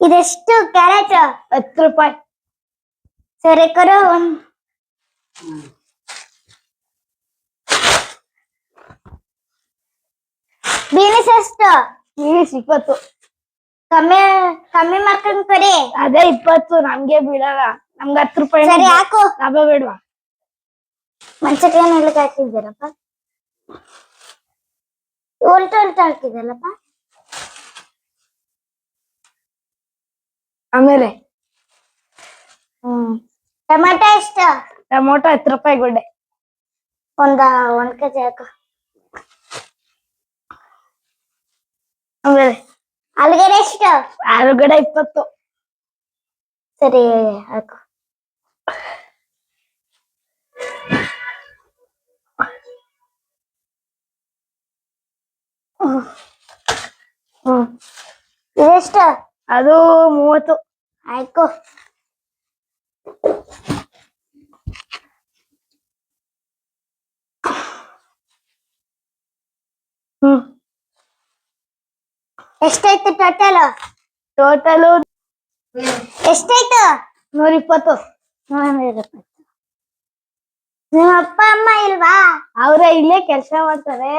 ಇದೆಷ್ಟು ಕ್ಯಾರೆಟ್ ಹತ್ತು ರೂಪಾಯಿ. ಸರಿ ಕರು ಒಂದ್ ಬೀನ್ಸ್ ಎಷ್ಟು? ಬೀನ್ಸ್ ಇಪ್ಪತ್ತು. ಕಮ್ಮಿ ಕಮ್ಮಿ ಮಾಡ್ಕೊಂಡ್ ಕೊಡಿ. ಅದೇ ಇಪ್ಪತ್ತು ನಮ್ಗೆ ಬಿಡಲ್ಲ. ನಮ್ಗೆ ಹತ್ತು ರೂಪಾಯಿ ಸರಿ ಹಾಕು. ಲಾಭ ಬೇಡವಾ? ಮನ್ಸಕ್ಕೆ ಏನ್ ಹೇಳಕ್ ಹಾಕಿದ್ದೀರಪ್ಪ? ಉಲ್ಟ ಉಲ್ಟ ಹಾಕಿದಲ್ಲಪ್ಪ ಆಮೇಲೆ? ಹ್ಮ್. ಟೊಮೆಟೊ ಎಷ್ಟು? ಟೊಮೊಟೊ ಹತ್ತು ರೂಪಾಯಿ ಗುಡ್ಡೆ. ಒಂದ ಒಂದ್ ಕೆಜಿ ಹಾಕು. ಆಮೇಲೆ ಆಲೂಗಡ್ಡೆ ಎಷ್ಟು? ಆಲೂಗಡ್ಡೆ ಇಪ್ಪತ್ತು. ಸರಿ ಹಾಕು. ಹ್ಮ್. ಇದೆಷ್ಟು ಅದು ಮೂವತ್ತು. ಆಯ್ತು ಹ್ಮ್. ಎಷ್ಟಾಯ್ತು ಟೋಟಲ್ ಟೋಟಲು ಎಷ್ಟಾಯ್ತು ನೂರ ಇಪ್ಪತ್ತು ನೂರ ನಿಮ್ಮ ಅಪ್ಪ ಅಮ್ಮ ಇಲ್ವಾ? ಅವ್ರೆ ಇಲ್ಲೇ ಕೆಲಸ ಮಾಡ್ತಾರೆ.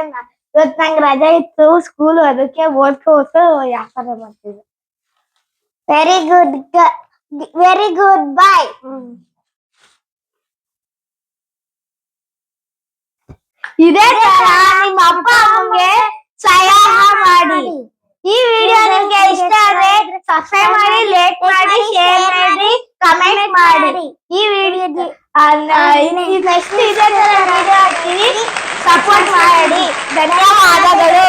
ಇವತ್ ನಂಗೆ ರಜಾ ಇತ್ತು ಸ್ಕೂಲ್ ಅದಕ್ಕೆ ಓದ್ಕೋಬೇಕು ವ್ಯಾಪಾರ ಮಾಡ್ತಿದ್ದೆ. Very good very good bye ಇದೇ ತರ ನಿಮ್ಮ ಅಪ್ಪ ಅಮ್ಮಗೆ ಸಹಾಯ ಮಾಡಿ. ಈ ವಿಡಿಯೋ ನಿಮ್ಗೆ ಇಷ್ಟ ಆದ್ರೆ ಸಬ್ಸ್ಕ್ರೈಬ್ ಮಾಡಿ ಲೈಕ್ ಮಾಡಿ ಶೇರ್ ಮಾಡಿ ಕಮೆಂಟ್ ಮಾಡಿ. ಈ ವಿಡಿಯೋ ನೆಕ್ಸ್ಟ್ ಇದೇ ತರ ವಿಡಿಯೋ ಹಾಕ್ತೀವಿ ಸಪೋರ್ಟ್ ಮಾಡಿ. ಧನ್ಯವಾದಗಳು.